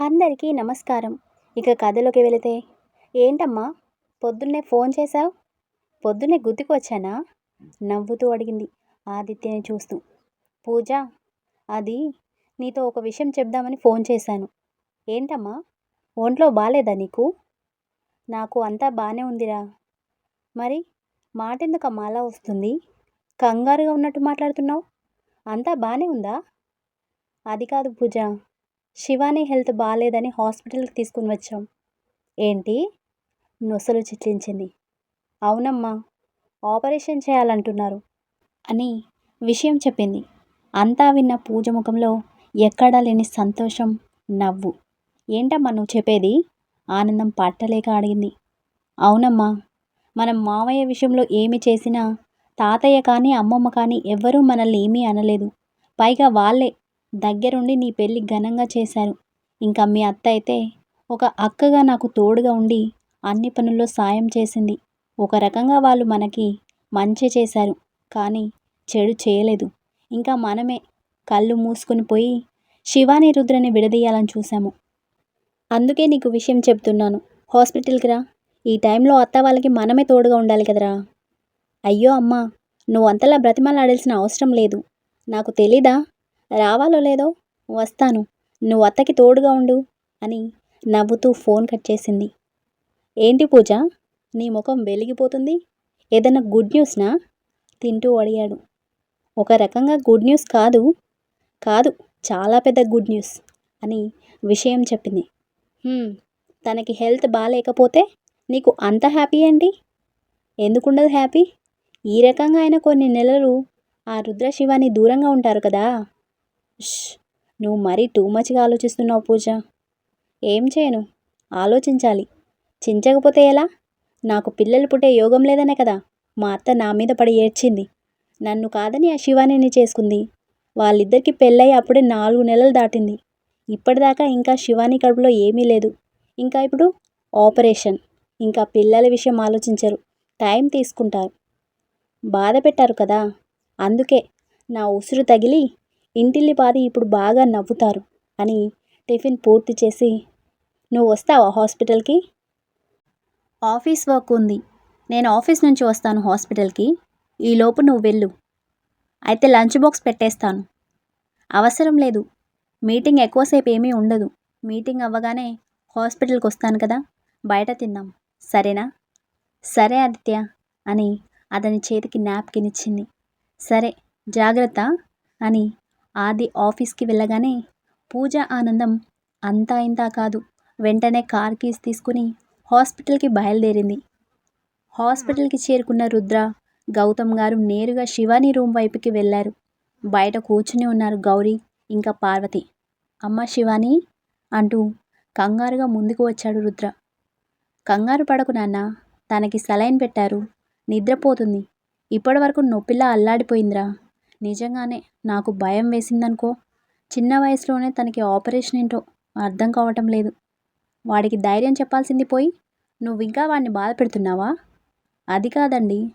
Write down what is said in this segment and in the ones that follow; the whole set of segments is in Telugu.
అందరికీ నమస్కారం. ఇక కథలోకి వెళితే ఏంటమ్మా పొద్దున్నే ఫోన్ చేశావు? పొద్దున్నే గుర్తుకు వచ్చానా నవ్వుతూ అడిగింది ఆదిత్యని చూస్తూ. పూజ అది నీతో ఒక విషయం చెప్దామని ఫోన్ చేశాను. ఏంటమ్మా ఒంట్లో బాగాలేదా నీకు? నాకు అంతా బాగానే ఉందిరా. మరి మాట ఎందుకమ్మా అలా వస్తుంది? కంగారుగా ఉన్నట్టు మాట్లాడుతున్నావు? అంతా బాగానే ఉందా? అది కాదు పూజ శివాని హెల్త్ బాగాలేదని హాస్పిటల్కి తీసుకుని వచ్చాం. ఏంటి? నొసలు చిట్లించింది. అవునమ్మా ఆపరేషన్ చేయాలంటున్నారు. అని విషయం చెప్పింది. అంతా విన్న పూజ ముఖంలో ఎక్కడా లేని సంతోషం నవ్వు. ఏంటమ్మా నువ్వు చెప్పేది? ఆనందం పట్టలేక అడిగింది. అవునమ్మా మనం మావయ్య విషయంలో ఏమి చేసినా తాతయ్య కానీ అమ్మమ్మ కానీ ఎవ్వరూ మనల్ని ఏమీ అనలేదు. పైగా వాళ్ళే దగ్గరుండి నీ పెళ్ళి ఘనంగా చేశారు. ఇంకా మీ అత్త అయితే ఒక అక్కగా నాకు తోడుగా ఉండి అన్ని పనుల్లో సాయం చేసింది. ఒక రకంగా వాళ్ళు మనకి మంచి చేశారు. కానీ చెడు చేయలేదు. ఇంకా మనమే కళ్ళు మూసుకొని పోయి శివాని రుద్రని విడదీయాలని చూశాము. అందుకే నీకు విషయం చెప్తున్నాను. హాస్పిటల్కి రా. ఈ టైంలో అత్త వాళ్ళకి మనమే తోడుగా ఉండాలి కదరా. అయ్యో అమ్మా నువ్వు అంతలా బ్రతిమలాడాల్సిన అవసరం లేదు. నాకు తెలీదా? రావాలో లేదో వస్తాను. నువ్వు అత్తకి తోడుగా ఉండు అని నవ్వుతూ ఫోన్ కట్ చేసింది. ఏంటి పూజ? నీ ముఖం వెలిగిపోతుంది? ఏదైనా గుడ్ న్యూస్నా? తింటూ అడిగాడు. ఒక రకంగా గుడ్ న్యూస్ కాదు. కాదు చాలా పెద్ద గుడ్ న్యూస్ అని విషయం చెప్పింది. తనకి హెల్త్ బాగాలేకపోతే నీకు అంత హ్యాపీ ఏంటి? ఎందుకుండదు హ్యాపీ? ఈ రకంగా అయిన కొన్ని నెలలు ఆ రుద్రశివాని దూరంగా ఉంటారు కదా. నువ్వు మరీ టూ మచ్గా ఆలోచిస్తున్నావు పూజ. ఏం చేయను? ఆలోచించాలి. చించకపోతే ఎలా? నాకు పిల్లలు పుట్టే యోగం లేదనే కదా. మా అత్త నా మీద పడి ఏడ్చింది. నన్ను కాదని ఆ శివానిని చేసుకుంది. వాళ్ళిద్దరికి పెళ్ళయి అప్పుడే నాలుగు నెలలు దాటింది. ఇప్పటిదాకా ఇంకా శివాని కడుపులో ఏమీ లేదు. ఇంకా ఇప్పుడు ఆపరేషన్. ఇంకా పిల్లల విషయం ఆలోచించరు. టైం తీసుకుంటారు. బాధ పెట్టారు కదా. అందుకే నా ఉసురు తగిలి ఇంటిల్లి పాది ఇప్పుడు బాగా నవ్వుతారు అని టిఫిన్ పూర్తి చేసి నువ్వు వస్తావా హాస్పిటల్కి? ఆఫీస్ వర్క్ ఉంది. నేను ఆఫీస్ నుంచి వస్తాను హాస్పిటల్కి. ఈలోపు నువ్వు వెళ్ళు. అయితే లంచ్ బాక్స్ పెట్టేస్తాను. అవసరం లేదు. మీటింగ్ ఎక్కువసేపు ఏమీ ఉండదు. మీటింగ్ అవ్వగానే హాస్పిటల్కి వస్తాను కదా. బయట తిందాం సరేనా? సరే ఆదిత్య అని అతని చేతికి నాప్కిన్ ఇచ్చింది. సరే జాగ్రత్త అని ఆది ఆఫీస్కి వెళ్ళగానే పూజ ఆనందం అంతా ఇంతా కాదు. వెంటనే కార్ కీస్ తీసుకుని హాస్పిటల్కి బయలుదేరింది. హాస్పిటల్కి చేరుకున్న రుద్ర గౌతమ్ గారు నేరుగా శివాని రూమ్ వైపుకి వెళ్ళారు. బయట కూర్చుని ఉన్నారు గౌరీ ఇంకా పార్వతి. అమ్మ శివాని? అంటూ కంగారుగా ముందుకు వచ్చాడు రుద్ర. కంగారు పడకు నాన్న తనకి సలైన్ పెట్టారు. నిద్రపోతుంది. ఇప్పటివరకు నొప్పిలా అల్లాడిపోయిందిరా. నిజంగానే నాకు భయం వేసిందనుకో. చిన్న వయసులోనే తనకి ఆపరేషన్ ఏంటో అర్థం కావటం లేదు. వాడికి ధైర్యం చెప్పాల్సింది పోయి నువ్వు ఇంకా వాడిని బాధ పెడుతున్నావా? అది కాదండి.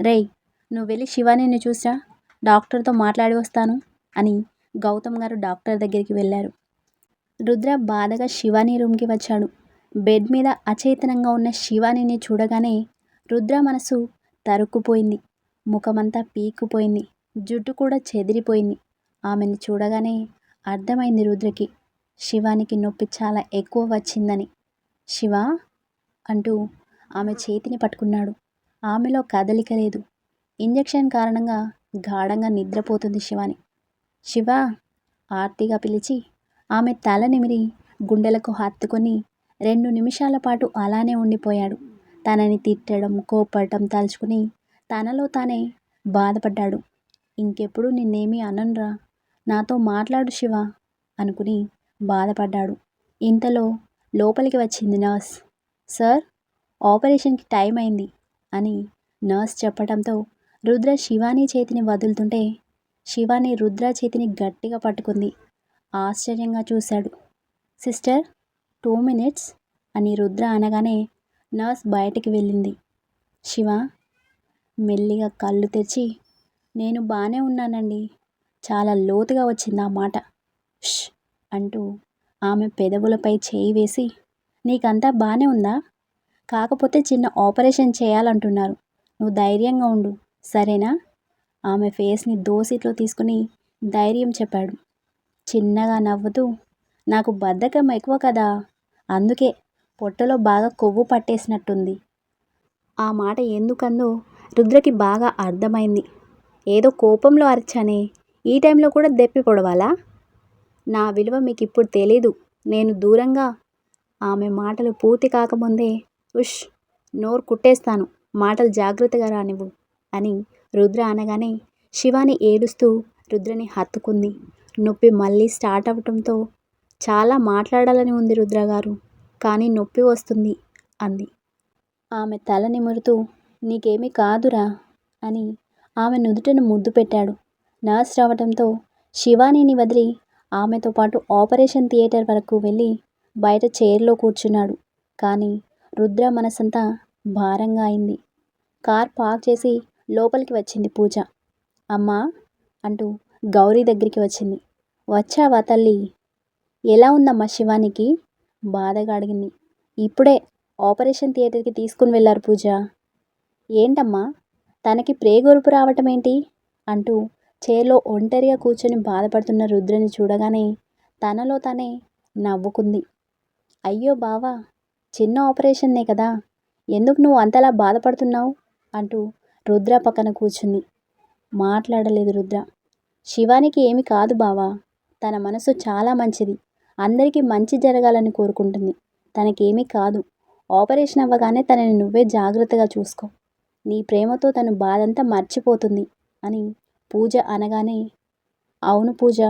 రేయ్ నువ్వు వెళ్ళి శివానిని చూసా డాక్టర్తో మాట్లాడి వస్తాను అని గౌతమ్ గారు డాక్టర్ దగ్గరికి వెళ్ళారు. రుద్ర బాధగా శివాని రూమ్కి వచ్చాడు. బెడ్ మీద అచేతనంగా ఉన్న శివానిని చూడగానే రుద్ర మనసు తరుక్కుపోయింది. ముఖమంతా పీక్కుపోయింది. జుట్టు కూడా చెదిరిపోయింది. ఆమెను చూడగానే అర్థమైంది రుద్రకి. శివానికి నొప్పి చాలా ఎక్కువ వచ్చిందని. శివ? అంటూ ఆమె చేతిని పట్టుకున్నాడు. ఆమెలో కదలిక లేదు. ఇంజెక్షన్ కారణంగా గాఢంగా నిద్రపోతుంది శివాని. శివ? ఆర్తిగా పిలిచి ఆమె తల నిమిరి గుండెలకు హత్తుకొని రెండు నిమిషాల పాటు అలానే ఉండిపోయాడు. తనని తిట్టడం కోపడటం తలుచుకుని తనలో తానే బాధపడ్డాడు. ఇంకెప్పుడు నిన్నేమీ అననురా. నాతో మాట్లాడు శివ అనుకుని బాధపడ్డాడు. ఇంతలో లోపలికి వచ్చింది నర్స్. సార్ ఆపరేషన్కి టైం అయింది అని నర్స్ చెప్పడంతో రుద్ర శివాని చేతిని వదులుతుంటే శివాని రుద్ర చేతిని గట్టిగా పట్టుకుంది. ఆశ్చర్యంగా చూశాడు. సిస్టర్ టూ మినిట్స్ అని రుద్ర అనగానే నర్స్ బయటికి వెళ్ళింది. శివ మెల్లిగా కళ్ళు తెరిచి నేను బాగానే ఉన్నానండి. చాలా లోతుగా వచ్చింది ఆ మాట. ష్! అంటూ ఆమె పెదవులపై చేయి వేసి నీకంతా బాగానే ఉందా? కాకపోతే చిన్న ఆపరేషన్ చేయాలంటున్నారు. నువ్వు ధైర్యంగా ఉండు. సరేనా? ఆమె ఫేస్ని దోసిట్లో తీసుకుని ధైర్యం చెప్పాడు. చిన్నగా నవ్వుతూ నాకు బద్ధకం ఎక్కువ కదా. అందుకే పొట్టలో బాగా కొవ్వు పట్టేసినట్టుంది. ఆ మాట ఎందుకందో రుద్రకి బాగా అర్థమైంది. ఏదో కోపంలో అరిచానే. ఈ టైంలో కూడా దెప్పి పొడవాలా? నా విలువ మీకు ఇప్పుడు తెలీదు. నేను దూరంగా ఆమె మాటలు పూర్తి కాకముందే ఉష్ నోరు కుట్టేస్తాను. మాటలు జాగ్రత్తగా రానివ్వు అని రుద్ర అనగానే శివాని ఏడుస్తూ రుద్రని హత్తుకుంది. నొప్పి మళ్ళీ స్టార్ట్ అవ్వటంతో చాలా మాట్లాడాలని ఉంది రుద్ర గారు కానీ నొప్పి వస్తుంది అంది. ఆమె తల నిమురుతూ నీకేమీ కాదురా అని ఆమె నుదుటను ముద్దు పెట్టాడు. నర్స్ రావడంతో శివానీని వదిలి ఆమెతో పాటు ఆపరేషన్ థియేటర్ వరకు వెళ్ళి బయట చైర్లో కూర్చున్నాడు. కానీ రుద్ర మనసంతా భారంగా అయింది. కార్ పార్క్ చేసి లోపలికి వచ్చింది పూజ. అమ్మా! అంటూ గౌరీ దగ్గరికి వచ్చింది. వచ్చావా తల్లి? ఎలా ఉందమ్మా శివానికి? బాధగా అడిగింది. ఇప్పుడే ఆపరేషన్ థియేటర్కి తీసుకుని వెళ్ళారు పూజ. ఏంటమ్మా? తనకి ప్రేగొరుపు రావటం ఏంటి అంటూ చైర్లో ఒంటరిగా కూర్చొని బాధపడుతున్న రుద్రని చూడగానే తనలో తనే నవ్వుకుంది. అయ్యో బావా చిన్న ఆపరేషన్నే కదా ఎందుకు నువ్వు అంతలా బాధపడుతున్నావు? అంటూ రుద్ర పక్కన కూర్చుంది. మాట్లాడలేదు రుద్ర. శివానికి ఏమి కాదు బావా తన మనసు చాలా మంచిది అందరికీ మంచి జరగాలని కోరుకుంటుంది. తనకేమీ కాదు ఆపరేషన్ అవ్వగానే తనని నువ్వే జాగ్రత్తగా చూసుకో. నీ ప్రేమతో తను బాధంతా మర్చిపోతుంది అని పూజ అనగానే అవును పూజ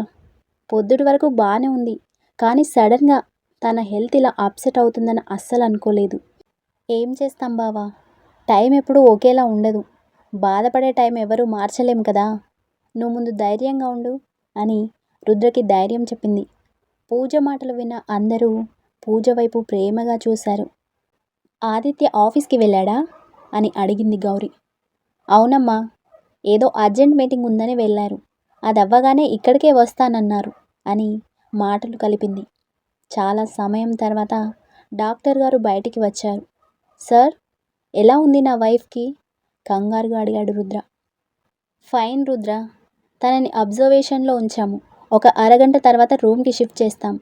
పొద్దుటి వరకు బాగానే ఉంది కానీ సడన్గా తన హెల్త్ ఇలా అప్సెట్ అవుతుందని అస్సలు అనుకోలేదు. ఏం చేస్తాం బావా? టైం ఎప్పుడూ ఒకేలా ఉండదు. బాధపడే టైం ఎవరూ మార్చలేం కదా. నువ్వు ముందు ధైర్యంగా ఉండు అని రుద్రకి ధైర్యం చెప్పింది. పూజ మాటలు విన్న అందరూ పూజ వైపు ప్రేమగా చూశారు. ఆదిత్య ఆఫీస్కి వెళ్ళాడా? అని అడిగింది గౌరీ. అవునమ్మా ఏదో అర్జెంట్ మీటింగ్ ఉందని వెళ్ళారు. అది అవ్వగానే ఇక్కడికే వస్తానన్నారు అని మాటలు కలిపింది. చాలా సమయం తర్వాత డాక్టర్ గారు బయటికి వచ్చారు. సార్ ఎలా ఉంది నా వైఫ్కి? కంగారుగా అడిగాడు రుద్ర. ఫైన్ రుద్ర తనని అబ్జర్వేషన్లో ఉంచాము. ఒక అరగంట తర్వాత రూమ్కి షిఫ్ట్ చేస్తాం.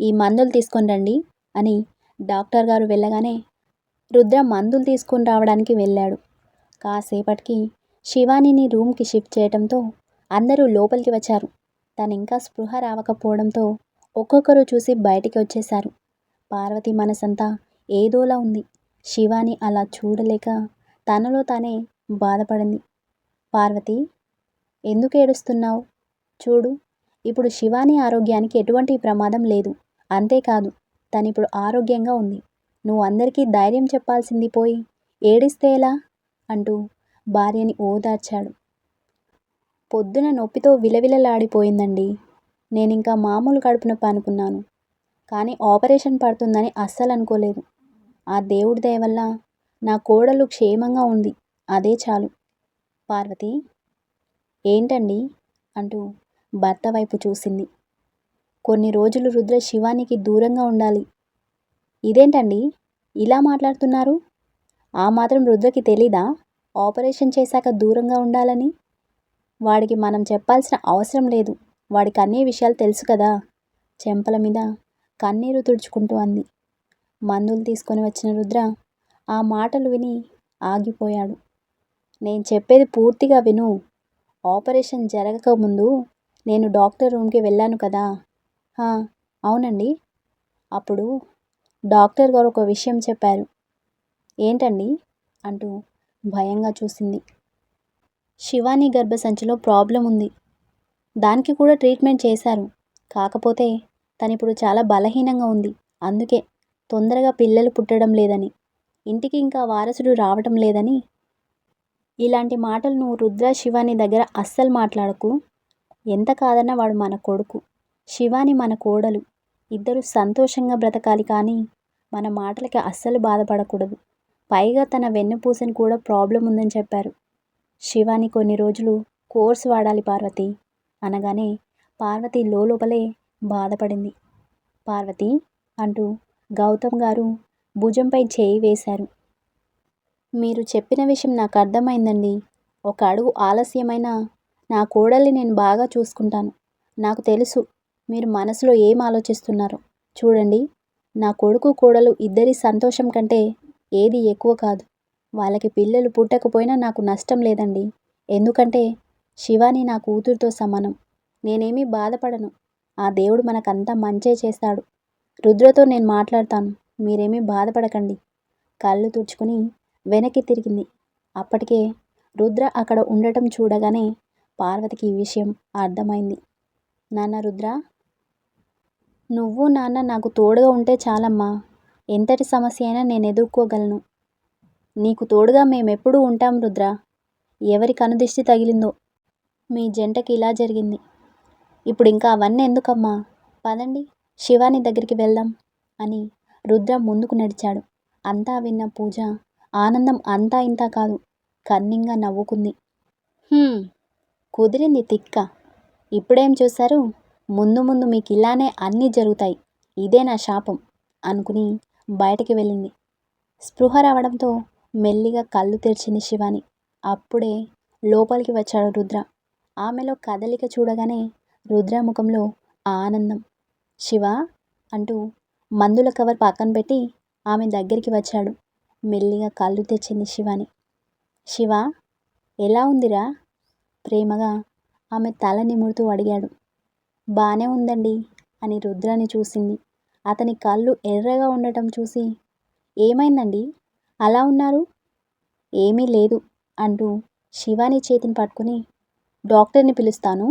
ఈ మందులు తీసుకొని రండి అని డాక్టర్ గారు వెళ్ళగానే రుద్ర మందులు తీసుకొని రావడానికి వెళ్ళాడు. కాసేపటికి శివానిని రూమ్కి షిఫ్ట్ చేయడంతో అందరూ లోపలికి వచ్చారు. తను ఇంకా స్పృహ రావకపోవడంతో ఒక్కొక్కరు చూసి బయటికి వచ్చేశారు. పార్వతి మనసంతా ఏదోలా ఉంది. శివాని అలా చూడలేక తనలో తానే బాధపడింది. పార్వతి ఎందుకు ఏడుస్తున్నావు? చూడు ఇప్పుడు శివాని ఆరోగ్యానికి ఎటువంటి ప్రమాదం లేదు. అంతేకాదు తను ఇప్పుడు ఆరోగ్యంగా ఉంది. నువ్వు అందరికీ ధైర్యం చెప్పాల్సింది పోయి ఏడిస్తే ఎలా? అంటూ భార్యని ఓదార్చాడు. పొద్దున నొప్పితో విలవిలలాడిపోయిందండి. నేను ఇంకా మామూలు కడుపు నొప్పి అనుకున్నాను. కానీ ఆపరేషన్ పడుతుందని అస్సలు అనుకోలేదు ఆ దేవుడి దయ వల్ల నా కోడలు క్షేమంగా ఉంది. అదే చాలు. పార్వతి! ఏంటండి? అంటూ భర్త వైపు చూసింది. కొన్ని రోజులు రుద్ర శివానికి దూరంగా ఉండాలి. ఇదేంటండి? ఇలా మాట్లాడుతున్నారు? ఆ మాత్రం రుద్రకి తెలీదా? ఆపరేషన్ చేశాక దూరంగా ఉండాలని? వాడికి మనం చెప్పాల్సిన అవసరం లేదు. వాడికి అన్ని విషయాలు తెలుసు కదా? చెంపల మీద కన్నీరు తుడుచుకుంటూ అంది. మందులు తీసుకొని వచ్చిన రుద్ర ఆ మాటలు విని ఆగిపోయాడు. నేను చెప్పేది పూర్తిగా విను. ఆపరేషన్ జరగక ముందు నేను డాక్టర్ రూమ్కి వెళ్ళాను కదా? అవునండి. అప్పుడు డాక్టర్ గారు ఒక విషయం చెప్పారు. ఏంటండి? అంటూ భయంగా చూసింది. శివాని గర్భసంచిలో ప్రాబ్లం ఉంది. దానికి కూడా ట్రీట్మెంట్ చేశారు. కాకపోతే తను ఇప్పుడు చాలా బలహీనంగా ఉంది. అందుకే తొందరగా పిల్లలు పుట్టడం లేదని ఇంటికి ఇంకా వారసుడు రావటం లేదని ఇలాంటి మాటలు నువ్వు రుద్ర శివాని దగ్గర అస్సలు మాట్లాడకు. ఎంత కాదన్నా వాడు మన కొడుకు. శివాని మన కోడలు. ఇద్దరు సంతోషంగా బ్రతకాలి కానీ మన మాటలకి అస్సలు బాధపడకూడదు. పైగా తన వెన్నుపూసని కూడా ప్రాబ్లం ఉందని చెప్పారు. శివాని కొన్ని రోజులు కోర్స్ వాడాలి పార్వతి అనగానే పార్వతి లోపలే బాధపడింది. పార్వతి అంటూ గౌతమ్ గారు భుజంపై చేయి వేశారు. మీరు చెప్పిన విషయం నాకు అర్థమైందండి. ఒక అడుగు ఆలస్యమైనా నా కోడల్ని నేను బాగా చూసుకుంటాను. నాకు తెలుసు మీరు మనసులో ఏం ఆలోచిస్తున్నారు? చూడండి నా కొడుకు కోడలు ఇద్దరి సంతోషం కంటే ఏది ఎక్కువ కాదు. వాళ్ళకి పిల్లలు పుట్టకపోయినా నాకు నష్టం లేదండి. ఎందుకంటే శివాని నా కూతురుతో సమానం. నేనేమీ బాధపడను. ఆ దేవుడు మనకంతా మంచే చేస్తాడు. రుద్రతో నేను మాట్లాడతాను. మీరేమీ బాధపడకండి. కళ్ళు తుడుచుకుని వెనక్కి తిరిగింది. అప్పటికే రుద్ర అక్కడ ఉండటం చూడగానే పార్వతికి ఈ విషయం అర్థమైంది. నాన్న రుద్ర నువ్వు నాన్న నాకు తోడుగా ఉంటే చాలమ్మా. ఎంతటి సమస్య అయినా నేను ఎదుర్కోగలను. నీకు తోడుగా మేమెప్పుడూ ఉంటాం రుద్ర. ఎవరి కనుదిష్టి తగిలిందో. మీ జంటకి ఇలా జరిగింది. ఇప్పుడు ఇంకా అవన్నీ ఎందుకమ్మా? పదండి శివాని దగ్గరికి వెళ్దాం అని రుద్ర ముందుకు నడిచాడు. అంతా విన్న పూజ ఆనందం అంతా ఇంతా కాదు కన్నింగా నవ్వుకుంది. కుదిరింది తిక్క. ఇప్పుడేం చూశారు? ముందు ముందు మీకు ఇలానే అన్నీ జరుగుతాయి. ఇదే నా శాపం అనుకుని బయటికి వెళ్ళింది. స్పృహ రావడంతో మెల్లిగా కళ్ళు తెరిచింది శివాని. అప్పుడే లోపలికి వచ్చాడు రుద్ర. ఆమెలో కదలిక చూడగానే రుద్ర ముఖంలో ఆనందం. శివ అంటూ మందుల కవర్ పక్కన పెట్టి ఆమె దగ్గరికి వచ్చాడు. మెల్లిగా కళ్ళు తెచ్చింది శివాని. శివ ఎలా ఉందిరా? ప్రేమగా ఆమె తల నిమురుతూ అడిగాడు. బానే ఉందండి అని రుద్రాని చూసింది. అతని కళ్ళు ఎర్రగా ఉండటం చూసి ఏమైందండి? అలా ఉన్నారు? ఏమీ లేదు అంటూ శివాని చేతిని పట్టుకుని డాక్టర్ని పిలుస్తాను?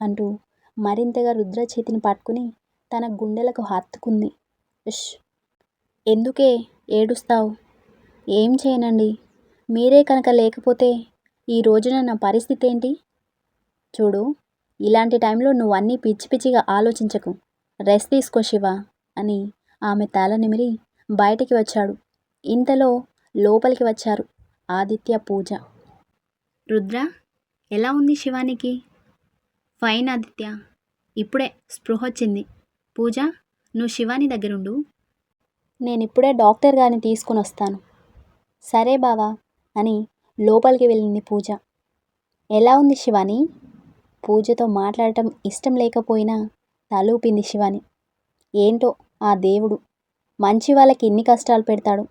అంటూ మరింతగా రుద్ర చేతిని పట్టుకుని తన గుండెలకు హత్తుకుంది. ఇష్ ఎందుకే ఏడుస్తావు? ఏం చేయనండి? మీరే కనుక లేకపోతే ఈ రోజున నా పరిస్థితి ఏంటి? చూడు ఇలాంటి టైంలో నువ్వు అన్నీ పిచ్చి పిచ్చిగా ఆలోచించకు. రెస్ట్ తీసుకో శివ అని ఆమె తల నిమిరి బయటికి వచ్చాడు. ఇంతలో లోపలికి వచ్చారు ఆదిత్య పూజ. రుద్ర ఎలా ఉంది శివానికి ఫైన్ ఆదిత్య. ఇప్పుడే స్పృహ వచ్చింది. పూజ నువ్వు శివాని దగ్గరుండు. నేను ఇప్పుడే డాక్టర్ గారిని తీసుకుని వస్తాను. సరే బావా అని లోపలికి వెళ్ళింది పూజ. ఎలా ఉంది శివాని? పూజతో మాట్లాడటం ఇష్టం లేకపోయినా తలూపింది శివాని. ఏంటో ఆ దేవుడు? మంచి వాళ్ళకి ఇన్ని కష్టాలు పెడతాడు.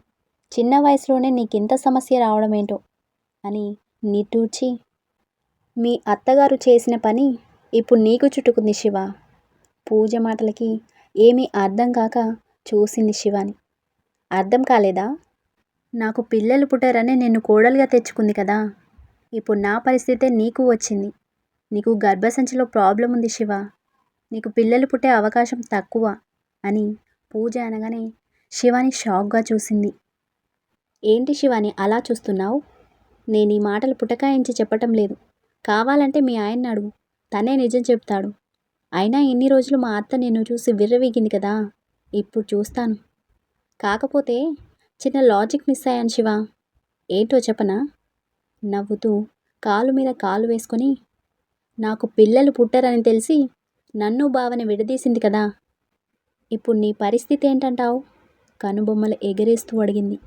చిన్న వయసులోనే నీకింత సమస్య రావడం ఏంటో అని నిట్టూర్చి మీ అత్తగారు చేసిన పని ఇప్పుడు నీకు చుట్టుకుంది శివ. పూజ మాటలకి ఏమీ అర్థం కాక చూసింది శివాని. అర్థం కాలేదా? నాకు పిల్లలు పుట్టారని నిన్ను కోడలుగా తెచ్చుకుంది కదా. ఇప్పుడు నా పరిస్థితే నీకు వచ్చింది. నీకు గర్భసంచిలో ప్రాబ్లం ఉంది శివ. నీకు పిల్లలు పుట్టే అవకాశం తక్కువ అని పూజ అనగానే శివాని షాక్గా చూసింది. ఏంటి శివాని అలా చూస్తున్నావు? నేను ఈ మాటలు పుటకాయించి చెప్పటం లేదు. కావాలంటే మీ ఆయన్ని అడుగు. తనే నిజం చెప్తాడు. అయినా ఇన్ని రోజులు మా అత్త నిన్ను చూసి విర్రవీగింది కదా. ఇప్పుడు చూస్తాను. కాకపోతే చిన్న లాజిక్ మిస్ అయ్యాను శివ. ఏంటో చెప్పనా? నవ్వుతూ కాలు మీద కాలు వేసుకొని నాకు పిల్లలు పుట్టరని తెలిసి నన్ను బావని విడదీసింది కదా. ఇప్పుడు నీ పరిస్థితి ఏంటంటావు? కనుబొమ్మలు ఎగరేస్తూ అడిగింది.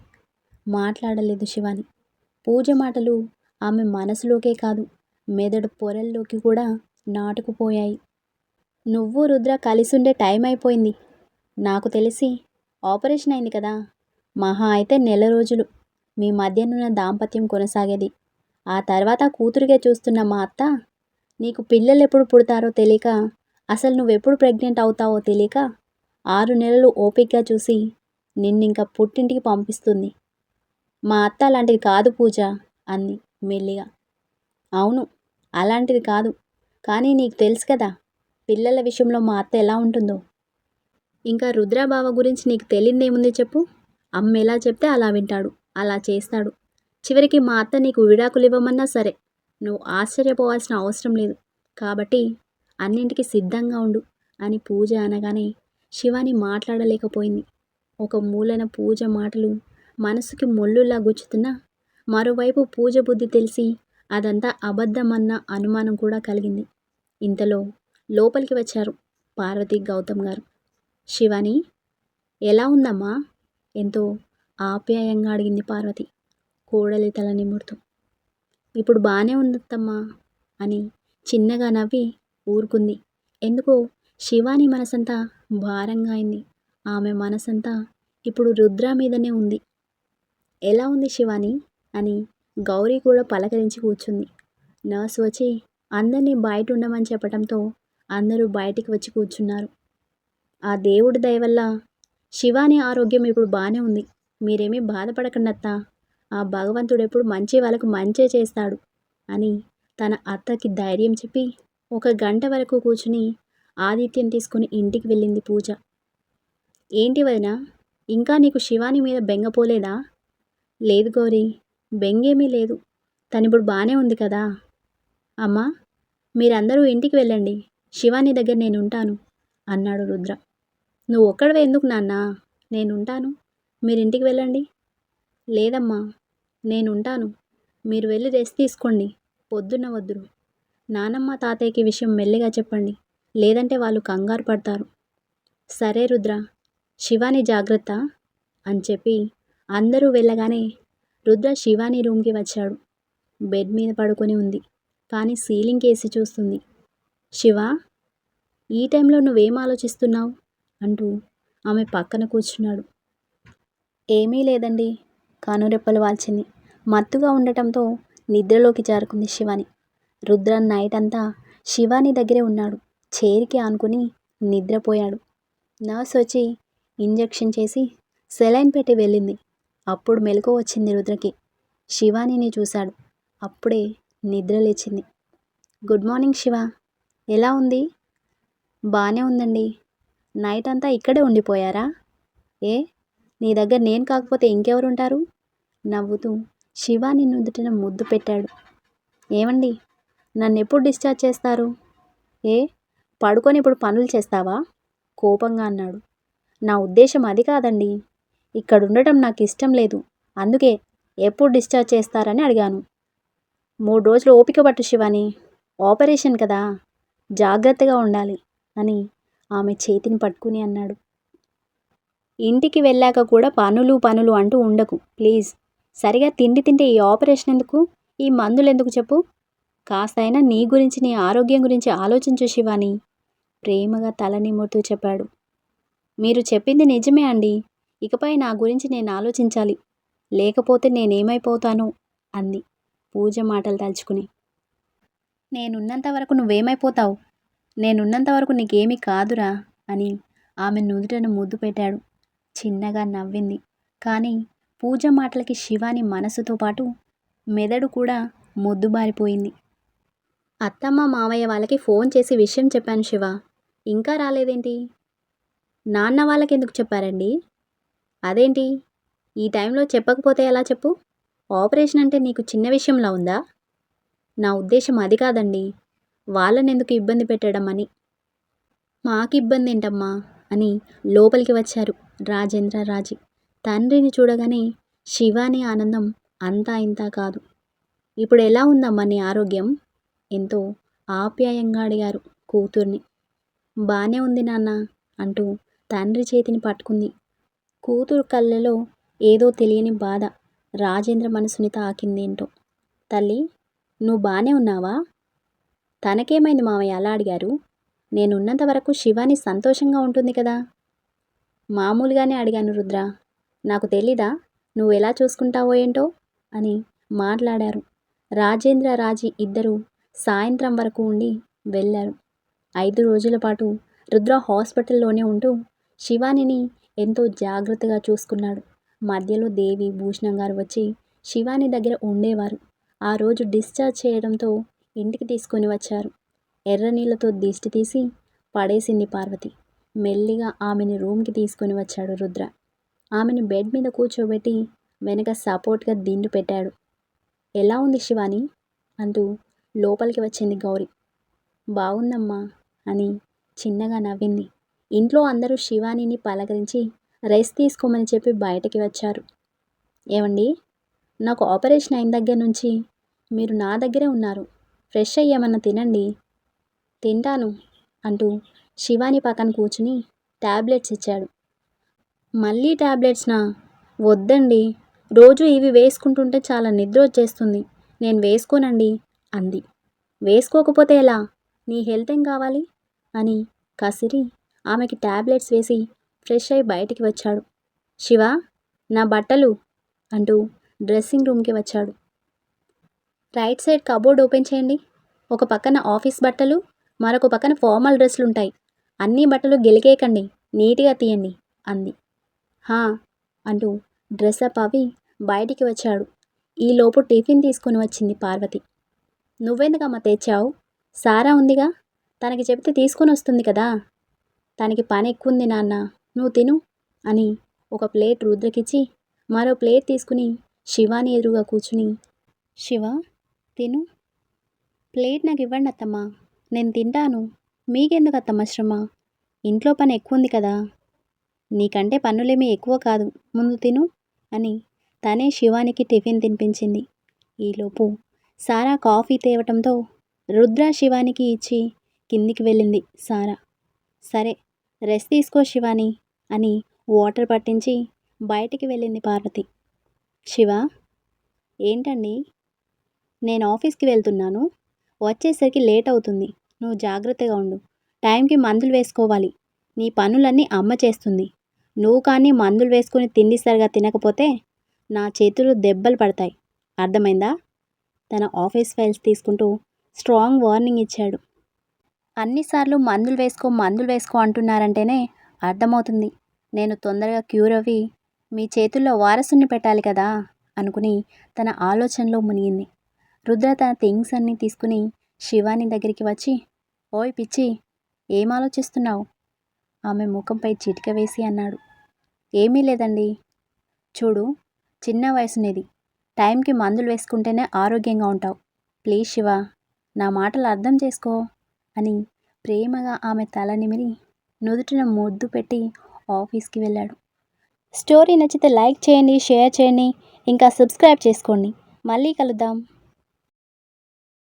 మాట్లాడలేదు శివాని. పూజ మాటలు ఆమె మనసులోకే కాదు మెదడు పొరల్లోకి కూడా నాటుకుపోయాయి. నువ్వు రుద్ర కలిసుండే టైం అయిపోయింది. నాకు తెలిసి ఆపరేషన్ అయింది కదా. మహా అయితే నెల రోజులు. మీ మధ్యనున్న దాంపత్యం కొనసాగేది. ఆ తర్వాత కూతురుగా చూస్తున్న మా అత్త నీకు పిల్లలు ఎప్పుడు పుడతారో తెలియక అసలు నువ్వెప్పుడు ప్రెగ్నెంట్ అవుతావో తెలియక ఆరు నెలలు ఓపికగా చూసి నిన్నింక పుట్టింటికి పంపిస్తుంది. మా అత్త అలాంటిది కాదు పూజ అంది మెల్లిగా. అవును అలాంటిది కాదు కానీ నీకు తెలుసు కదా పిల్లల విషయంలో మా అత్త ఎలా ఉంటుందో. ఇంకా రుద్రబావ గురించి నీకు తెలియదేముంది చెప్పు? అమ్మ ఎలా చెప్తే అలా వింటాడు అలా చేస్తాడు. చివరికి మా అత్త నీకు విడాకులు ఇవ్వమన్నా సరే నువ్వు ఆశ్చర్యపోవాల్సిన అవసరం లేదు. కాబట్టి అన్నింటికి సిద్ధంగా ఉండు అని పూజ అనగానే శివాని మాట్లాడలేకపోయింది. ఒక మూలన పూజ మాటలు మనసుకి మొల్లులా గుచ్చుతున్నా మరోవైపు పూజ బుద్ధి తెలిసి అదంతా అబద్ధమన్న అనుమానం కూడా కలిగింది. ఇంతలో లోపలికి వచ్చారు పార్వతి గౌతమ్ గారు. శివాని ఎలా ఉందమ్మా? ఎంతో ఆప్యాయంగా అడిగింది పార్వతి కోడలి తల నిమురుతూ. ఇప్పుడు బాగానే ఉందత్తమ్మా అని చిన్నగా నవ్వి ఊరుకుంది. ఎందుకో శివాని మనసంతా భారంగా అయింది. ఆమె మనసంతా ఇప్పుడు రుద్ర మీదనే ఉంది. ఎలా ఉంది శివాని అని గౌరీ కూడా పలకరించి కూర్చుంది. నర్స్ వచ్చి అందరినీ బయట ఉండమని చెప్పడంతో అందరూ బయటికి వచ్చి కూర్చున్నారు. ఆ దేవుడి దయ వల్ల శివాని ఆరోగ్యం ఇప్పుడు బాగానే ఉంది. మీరేమీ బాధపడకండి అత్తా ఆ భగవంతుడు ఎప్పుడు మంచి వాళ్ళకు మంచే చేస్తాడు అని తన అత్తకి ధైర్యం చెప్పి ఒక గంట వరకు కూర్చుని ఆదిత్యం తీసుకుని ఇంటికి వెళ్ళింది పూజ. ఏంటి వదిన ఇంకా నీకు శివాని మీద బెంగపోలేదా లేదు గౌరీ బెంగేమీ లేదు. తను ఇప్పుడు బాగానే ఉంది కదా. అమ్మా మీరందరూ ఇంటికి వెళ్ళండి. శివాని దగ్గర నేను ఉంటాను అన్నాడు రుద్ర. నువ్వు ఒక్కడవే ఎందుకు నాన్న? నేను ఉంటాను మీరు ఇంటికి వెళ్ళండి. లేదమ్మా నేను ఉంటాను మీరు వెళ్ళి రెస్ట్ తీసుకోండి. పొద్దున్న వద్దురు. నానమ్మ తాతయ్యకి విషయం మెల్లిగా చెప్పండి. లేదంటే వాళ్ళు కంగారు పడతారు. సరే రుద్ర శివాని జాగ్రత్త అని చెప్పి అందరూ వెళ్ళగానే రుద్ర శివాని రూమ్కి వచ్చాడు. బెడ్ మీద పడుకొని ఉంది. కానీ సీలింగ్ కేసి చూస్తుంది. శివ ఈ టైంలో నువ్వేం ఆలోచిస్తున్నావు? అంటూ ఆమె పక్కన కూర్చున్నాడు. ఏమీ లేదండి. కానురెప్పలు వాల్చింది. మత్తుగా ఉండటంతో నిద్రలోకి జారుకుంది శివాని. రుద్ర నైట్ అంతా శివాని దగ్గరే ఉన్నాడు. చేరికి ఆనుకుని నిద్రపోయాడు. నర్స్ వచ్చి ఇంజెక్షన్ చేసి సెలైన్ పెట్టి వెళ్ళింది. అప్పుడు మెలకు వచ్చింది రుద్రకి. శివానిని చూశాడు. అప్పుడే నిద్ర లేచింది. Good morning Shiva. ఎలా ఉంది? బాగానే ఉందండి. నైట్ అంతా ఇక్కడే ఉండిపోయారా? ఏ? నీ దగ్గర నేను కాకపోతే ఇంకెవరు ఉంటారు? నవ్వుతూ శివాని నుదుటిన ముద్దు పెట్టాడు. ఏమండి? నన్ను ఎప్పుడు డిశ్చార్జ్ చేస్తారు? ఏ? పడుకొని ఇప్పుడు పనులు చేస్తావా? కోపంగా అన్నాడు. నా ఉద్దేశం అది కాదండి. ఇక్కడ ఉండటం నాకు ఇష్టం లేదు. అందుకే ఎప్పుడు డిశ్చార్జ్ చేస్తారని అడిగాను. మూడు రోజులు ఓపిక పట్టు శివాని. ఆపరేషన్ కదా. జాగ్రత్తగా ఉండాలి అని ఆమె చేతిని పట్టుకుని అన్నాడు. ఇంటికి వెళ్ళాక కూడా పనులు పనులు అంటూ ఉండకు. ప్లీజ్. సరిగా తిండి తింటే ఈ ఆపరేషన్ ఎందుకు? ఈ మందులు ఎందుకు చెప్పు కాస్తైనా నీ గురించి నీ ఆరోగ్యం గురించి ఆలోచించు శివాని. ప్రేమగా తల నిమురుతూ చెప్పాడు. మీరు చెప్పింది నిజమే అండి. ఇకపై నా గురించి నేను ఆలోచించాలి. లేకపోతే నేనేమైపోతాను? అంది. పూజ మాటలు తలుచుకుని. నేనున్నంత వరకు నువ్వేమైపోతావు? నేనున్నంత వరకు నీకేమీ కాదురా అని ఆమె నుదుటను ముద్దు పెట్టాడు. చిన్నగా నవ్వింది. కానీ పూజ మాటలకి శివాని మనసుతో పాటు మెదడు కూడా మొద్దుబారిపోయింది అత్తమ్మ మావయ్య వాళ్ళకి ఫోన్ చేసి విషయం చెప్పాను శివ. ఇంకా రాలేదేంటి? నాన్న వాళ్ళకి ఎందుకు చెప్పారండి? అదేంటి? ఈ టైంలో చెప్పకపోతే ఎలా చెప్పు? ఆపరేషన్ అంటే నీకు చిన్న విషయంలా ఉందా? నా ఉద్దేశం అది కాదండి. వాళ్ళని ఎందుకు ఇబ్బంది పెట్టడం అని మాకు ఇబ్బంది ఏంటమ్మా అని లోపలికి వచ్చారు. రాజేంద్ర రాజీ. తండ్రిని చూడగానే శివాని ఆనందం అంతా ఇంతా కాదు. ఇప్పుడు ఎలా ఉందమ్మా నీ ఆరోగ్యం? ఎంతో ఆప్యాయంగా అడిగారు కూతుర్ని. బాగానే ఉంది నాన్న అంటూ తండ్రి చేతిని పట్టుకుంది. కూతురు కళ్ళలో ఏదో తెలియని బాధ రాజేంద్ర మనసుని తాకిందేంటో. తల్లి నువ్వు బాగానే ఉన్నావా? తనకేమైంది మావయ్య? అలా అడిగారు. నేనున్నంత వరకు శివాని సంతోషంగా ఉంటుంది కదా? మామూలుగానే అడిగాను రుద్ర. నాకు తెలీదా? నువ్వు ఎలా చూసుకుంటావో ఏంటో? అని మాట్లాడారు. రాజేంద్ర రాజీ ఇద్దరు సాయంత్రం వరకు ఉండి వెళ్ళారు. ఐదు రోజుల పాటు రుద్ర హాస్పిటల్లోనే ఉంటూ శివానిని ఎంతో జాగ్రత్తగా చూసుకున్నాడు. మధ్యలో దేవి భూషణం గారు వచ్చి శివాని దగ్గర ఉండేవారు. ఆ రోజు డిశ్చార్జ్ చేయడంతో ఇంటికి తీసుకొని వచ్చారు. ఎర్ర నీళ్ళతో దిష్టి తీసి పడేసింది పార్వతి. మెల్లిగా ఆమెని రూమ్కి తీసుకొని వచ్చాడు రుద్ర. ఆమెను బెడ్ మీద కూర్చోబెట్టి వెనక సపోర్ట్గా దిండు పెట్టాడు. ఎలా ఉంది శివాని? అంటూ లోపలికి వచ్చింది గౌరి. బాగుందమ్మా అని చిన్నగా నవ్వింది. ఇంట్లో అందరూ శివానిని పలకరించి రెస్ట్ తీసుకోమని చెప్పి బయటకి వచ్చారు. ఏమండి? నాకు ఆపరేషన్ అయిన దగ్గర నుంచి మీరు నా దగ్గరే ఉన్నారు. ఫ్రెష్ అయ్యేమన్నా తినండి. తింటాను అంటూ శివాని పక్కన కూర్చుని ట్యాబ్లెట్స్ ఇచ్చాడు. మళ్ళీ ట్యాబ్లెట్స్నా వద్దండి. రోజు ఇవి వేసుకుంటుంటే చాలా నిద్ర వచ్చేస్తుంది. నేను వేసుకోనండి అంది. వేసుకోకపోతే ఎలా? నీ హెల్త్ ఏం కావాలి? అని కసిరి ఆమెకి ట్యాబ్లెట్స్ వేసి ఫ్రెష్ అయి బయటికి వచ్చాడు. శివ నా బట్టలు అంటూ డ్రెస్సింగ్ రూమ్కి వచ్చాడు. రైట్ సైడ్ కబోర్డ్ ఓపెన్ చేయండి. ఒక పక్కన ఆఫీస్ బట్టలు మరొక పక్కన ఫార్మల్ డ్రెస్సులు ఉంటాయి అన్ని బట్టలు గెలికేయకండి నీట్గా తీయండి అంది. హా అంటూ డ్రెస్అప్ అవి బయటికి వచ్చాడు. ఈలోపు టిఫిన్ తీసుకొని వచ్చింది పార్వతి. నువ్వెందుకమ్మా తెచ్చావు? సారా ఉందిగా? తనకి చెప్తే తీసుకొని వస్తుంది కదా? తనకి పని ఎక్కువ ఉంది నాన్న నువ్వు తిను అని ఒక ప్లేట్ రుద్రకిచ్చి మరో ప్లేట్ తీసుకుని శివాని ఎదురుగా కూర్చుని శివ తిను. ప్లేట్ నాకు ఇవ్వండి అత్తమ్మా నేను తింటాను మీకెందుకు అత్తమ్మ శ్రమ ఇంట్లో పని ఎక్కువ ఉంది కదా. నీకంటే పనులేమీ ఎక్కువ కాదు. ముందు తిను అని తనే శివానికి టిఫిన్ తినిపించింది. ఈలోపు సారా కాఫీ తేవటంతో రుద్ర శివానికి ఇచ్చి కిందికి వెళ్ళింది. సారా సరే రెస్ట్ తీసుకో శివాని అని వాటర్ పట్టించి బయటికి వెళ్ళింది పార్వతి. శివ ఏంటండి? నేను ఆఫీస్కి వెళ్తున్నాను. వచ్చేసరికి లేట్ అవుతుంది. నువ్వు జాగ్రత్తగా ఉండు. టైంకి మందులు వేసుకోవాలి. నీ పనులన్నీ అమ్మ చేస్తుంది. నువ్వు కానీ మందులు వేసుకొని తిండి సరిగా తినకపోతే నా చేతులు దెబ్బలు పడతాయి. అర్థమైందా? తన ఆఫీస్ ఫైల్స్ తీసుకుంటూ స్ట్రాంగ్ వార్నింగ్ ఇచ్చాడు. అన్నిసార్లు మందులు వేసుకో మందులు వేసుకో అంటున్నారంటేనే అర్థమవుతుంది. నేను తొందరగా క్యూర్ అవి మీ చేతుల్లో వారసుని పెట్టాలి కదా అనుకుని తన ఆలోచనలో మునిగింది. రుద్ర తన థింగ్స్ అన్నీ తీసుకుని శివాని దగ్గరికి వచ్చి ఓయ్ పిచ్చి ఏం ఆలోచిస్తున్నావు ఆమె ముఖంపై చిటిక వేసి అన్నాడు. ఏమీ లేదండి. చూడు చిన్న వయసునేది. టైంకి మందులు వేసుకుంటేనే ఆరోగ్యంగా ఉంటావు. ప్లీజ్ శివ నా మాటలు అర్థం చేసుకో అని ప్రేమగా ఆమె తల నిమిరి నుదుటిన ముద్దు పెట్టి ఆఫీస్కి వెళ్ళాడు. స్టోరీ నచ్చితే లైక్ చేయండి షేర్ చేయండి ఇంకా సబ్స్క్రైబ్ చేసుకోండి. మళ్ళీ కలుద్దాం.